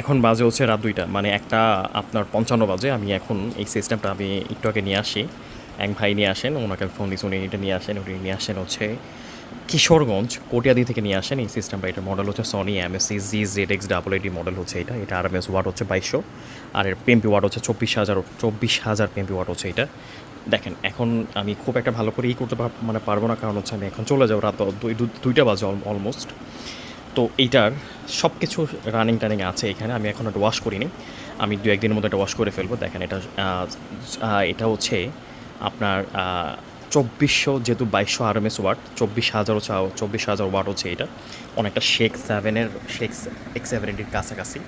এখন বাজে হচ্ছে রাত দুইটা। মানে একটা আপনার পঞ্চান্ন বাজে, আমি এখন এই সিস্টেমটা আমি একটু আগে নিয়ে আসি। এক ভাই নিয়ে আসেন, ওনাকে ফোন দিয়েছি উনি এটা নিয়ে আসেন, উনি নিয়ে আসেন হচ্ছে কিশোরগঞ্জ, কোটিয়াদি থেকে নিয়ে আসেন এই সিস্টেমটা এটার মডেল হচ্ছে Sony MSC G Z X double AD model হচ্ছে এটা। এটা আর এম এস ওয়াট হচ্ছে বাইশশো। আর এর পিএমপি ওয়াট হচ্ছে চব্বিশ হাজার চব্বিশ হাজার পেম্পি ওয়াট হচ্ছে এটা। দেখেন, এখন আমি খুব একটা ভালো করে ই করতে মানে পারব না, কারণ হচ্ছে আমি এখন চলে যাব রাত দুই, দুইটা বাজে অলমোস্ট তো এইটার সব কিছু রানিং টানিং আছে এখানে, আমি এখন এটা ওয়াশ করিনি। আমি দু একদিনের মধ্যে এটা ওয়াশ করে ফেলব। দেখেন এটা এটা হচ্ছে আপনার চব্বিশশো যেহেতু বাইশশো আর এস ওয়াট চব্বিশ হাজার হচ্ছে, চব্বিশ হাজার ওয়াট হচ্ছে এটা। অনেকটা শেখ সেভেনের শেখ এক্স সেভেনটির কাছাকাছি,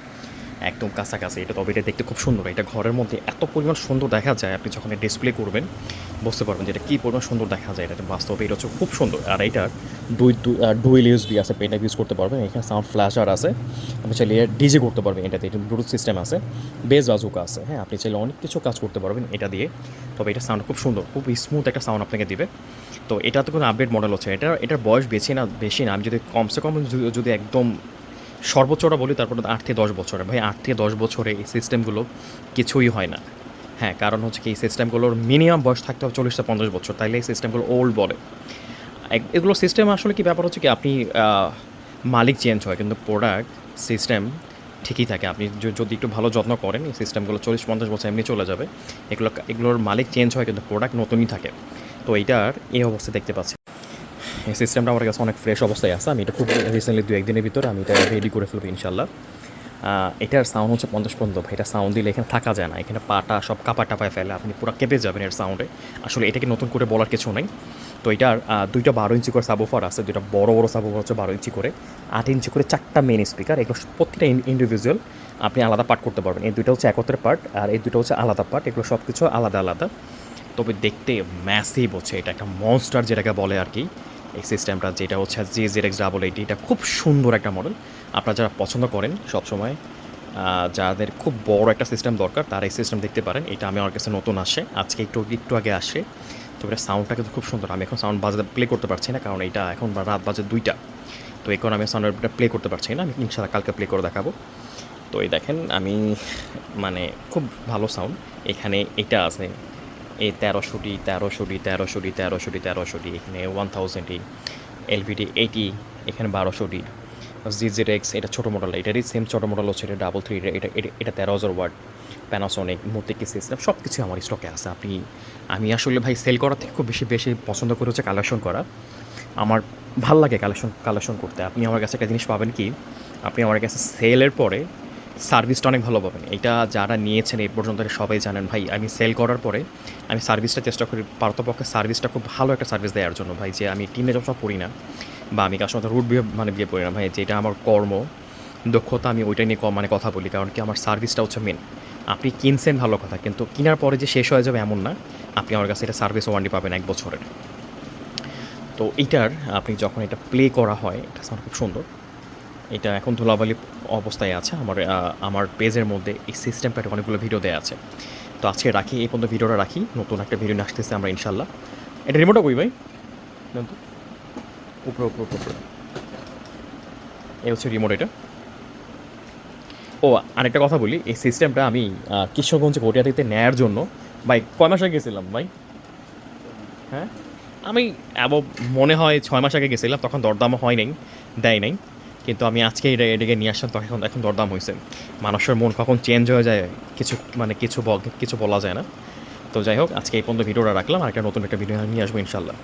একদম কাছাকাছি। এটা তবে এটা দেখতে খুব সুন্দর। এটা ঘরের মধ্যে এত পরিমাণ সুন্দর দেখা যায়, আপনি যখন ডিসপ্লে করবেন, বুঝতে পারবেন যে এটা কী পরিমাণ সুন্দর দেখা যায়। এটা বাস্তবে এটা হচ্ছে খুব সুন্দর। আর এইটার দুই ডুয়েল ইউএসবি আছে পেনটা ইউজ করতে পারবেন। এখানে সাউন্ড ফ্ল্যাশার আছে। আপনি চাইলে ডিজে করতে পারবেন এটাতে এটা ব্লুটুথ সিস্টেম আছে। বেস বাজুকা আছে। হ্যাঁ আপনি চাইলে অনেক কিছু কাজ করতে পারবেন এটা দিয়ে। তবে এটা সাউন্ড খুব সুন্দর, খুব স্মুথ একটা সাউন্ড আপনাকে দিবে। তো এটা তো কোনো আপডেট মডেল হচ্ছে এটা, এটার বয়স বেশি না বেশি না। আমি যদি কমসে কম যদি- একদম সর্বোচ্চটা বলি, তারপরে আট থেকে দশ বছরে। ভাই, আট থেকে দশ বছরে এই সিস্টেমগুলো কিছুই হয় না। হ্যাঁ কারণ হচ্ছে কি, এই সিস্টেমগুলোর মিনিমাম বয়স থাকতে হবে চল্লিশ থেকে পঞ্চাশ বছর। তাইলে এই সিস্টেমগুলো ওল্ড বলে। এগুলো সিস্টেম আসলে কি ব্যাপার হচ্ছে কি, আপনি মালিক চেঞ্জ হয়, কিন্তু প্রোডাক্ট সিস্টেম ঠিকই থাকে। আপনি যদি একটু ভালো যত্ন করেন, এই সিস্টেমগুলো চল্লিশ, পঞ্চাশ বছর এমনি চলে যাবে। এগুলো এগুলোর মালিক চেঞ্জ হয়, কিন্তু প্রোডাক্ট নতুনই থাকে। তো এইটার এই অবস্থা দেখতে পাচ্ছি। এই সিস্টেমটা আমার কাছে অনেক ফ্রেশ অবস্থায় আছে। আমি এটা খুব রিসেন্টলি দু একদিনের ভিতরে আমি এটা রেডি করে ফেলব ইনশাল্লাহ এটার সাউন্ড হচ্ছে পঞ্চাশ পর্যন্ত। এটা সাউন্ড দিলে এখানে থাকা যায় না। এখানে পাটা সব কাপা টাপায় ফেলে, আপনি পুরো কেঁপে যাবেন এর সাউন্ডে আসলে এটাকে নতুন করে বলার কিছু নেই। তো এটার দুইটা বারো ইঞ্চি করে সাবোফার আছে দুইটা বড় বড় সাবোফার হচ্ছে বারো ইঞ্চি করে, আট ইঞ্চি করে চারটা মেন স্পিকার এগুলো প্রতিটা ইন্ডিভিজুয়াল আপনি আলাদা পার্ট করতে পারবেন। এই দুটো হচ্ছে একত্রের পার্ট আর এই দুটো হচ্ছে আলাদা পার্ট এগুলো সব কিছু আলাদা আলাদা। তবে দেখতে ম্যাসিভ হচ্ছে, এটা একটা মনস্টার যেটাকে বলে আর কি, এই সিস্টেমটা যেটা হচ্ছে G Z X double eighty এটা খুব সুন্দর একটা মডেল আপনারা যারা পছন্দ করেন সবসময় যাদের খুব বড় একটা সিস্টেম দরকার, তারা এই সিস্টেম দেখতে পারেন। এটা আমি আমার কাছে নতুন আসে, আজকে একটু একটু আগে আসে। তো এটা সাউন্ডটা কিন্তু খুব সুন্দর। আমি এখন সাউন্ড বাজাতে প্লে করতে পারছি না, কারণ এটা এখন রাত বাজে দুইটা। তো এখন আমি সাউন্ডটা প্লে করতে পারছি না, আমি ইনশাল্লাহ কালকে প্লে করে দেখাবো। তো এই দেখেন, আমি মানে খুব ভালো সাউন্ড এখানে এটা আছে, এই তেরোশোটি তেরোশোটি তেরোশোটি তেরোশোটি তেরোশোটি, এখানে ওয়ান থাউজেন্ডটি, এলভিডি এইটি এখানে বারোশোটি, জি জেড এক্স, এটা ছোটো মডেল এটারই সেম ছোটো মডেল হচ্ছে, এটা ডাবল থ্রি এটা এটা তেরো হাজার ওয়ার্ড প্যানাসোনিক মোতিকি সিস্টেম সব কিছু আমার স্টকে আছে। আপনি, আমি আসলে ভাই সেল করার থেকে খুব বেশি বেশি পছন্দ করে হচ্ছে কালেকশন করা। আমার ভালো লাগে কালেকশন কালেকশন করতে। আপনি আমার কাছে একটা জিনিস পাবেন কি, আপনি আমার কাছে সেলের পরে সার্ভিসটা অনেক ভালো পাবেন। এটা যারা নিয়েছেন এই পর্যন্ত সবাই জানেন। ভাই, আমি সেল করার পরে আমি সার্ভিসটা চেষ্টা করি, পারতপক্ষে সার্ভিসটা খুব ভালো একটা সার্ভিস দেওয়ার জন্য। ভাই, যে আমি টিমে সব পড়ি না, বা আমি কার সাথে রুট বিয়ে মানে বিয়ে পড়ি না, ভাই, যেটা আমার কর্ম, দক্ষতা, আমি ওইটা নিয়ে মানে কথা বলি। কারণ কি আমার সার্ভিসটা হচ্ছে মেন আপনি কিনছেন ভালো কথা কিন্তু কেনার পরে যে শেষ হয়ে যাবে এমন না। আপনি আমার কাছে এটা সার্ভিস ওয়ারেন্টি পাবেন এক বছরের। তো এইটার আপনি যখন এটা প্লে করা হয় এটা সাউন্ড খুব সুন্দর। এটা এখন ধুলাবালি অবস্থায় আছে। আমার আমার পেজের মধ্যে এই সিস্টেম প্যাটে অনেকগুলো ভিডিও দেওয়া আছে। তো আজকে রাখি এই পর্যন্ত ভিডিওটা রাখি। নতুন একটা ভিডিও নিয়ে আসতেছে আমরা ইনশাল্লাহ এটা রিমোটও কই ভাই? উপরে উপরে উপরে। এই হচ্ছে রিমোট এটা। ও আরেকটা কথা বলি এই সিস্টেমটা আমি আহ, কিশোরগঞ্জ গটিয়াটিতে নেয়ার জন্য ভাই কয় মাস আগে গেছিলাম ভাই? হ্যাঁ? আমি অ্যাব মনে হয় ছয় মাস আগে গেছিলাম তখন দরদামও হয় নাই দেয় নাই কিন্তু আমি আজকে এটা এটাকে নিয়ে আসলাম তখন এখন দরদাম হয়েছে মানুষের মন কখন চেঞ্জ হয়ে যায় কিছু মানে কিছু কিছু বলা যায় না। তো যাই হোক আজকে এই পর্যন্ত ভিডিওটা রাখলাম আর একটা নতুন একটা ভিডিও নিয়ে আসব ইনশাল্লাহ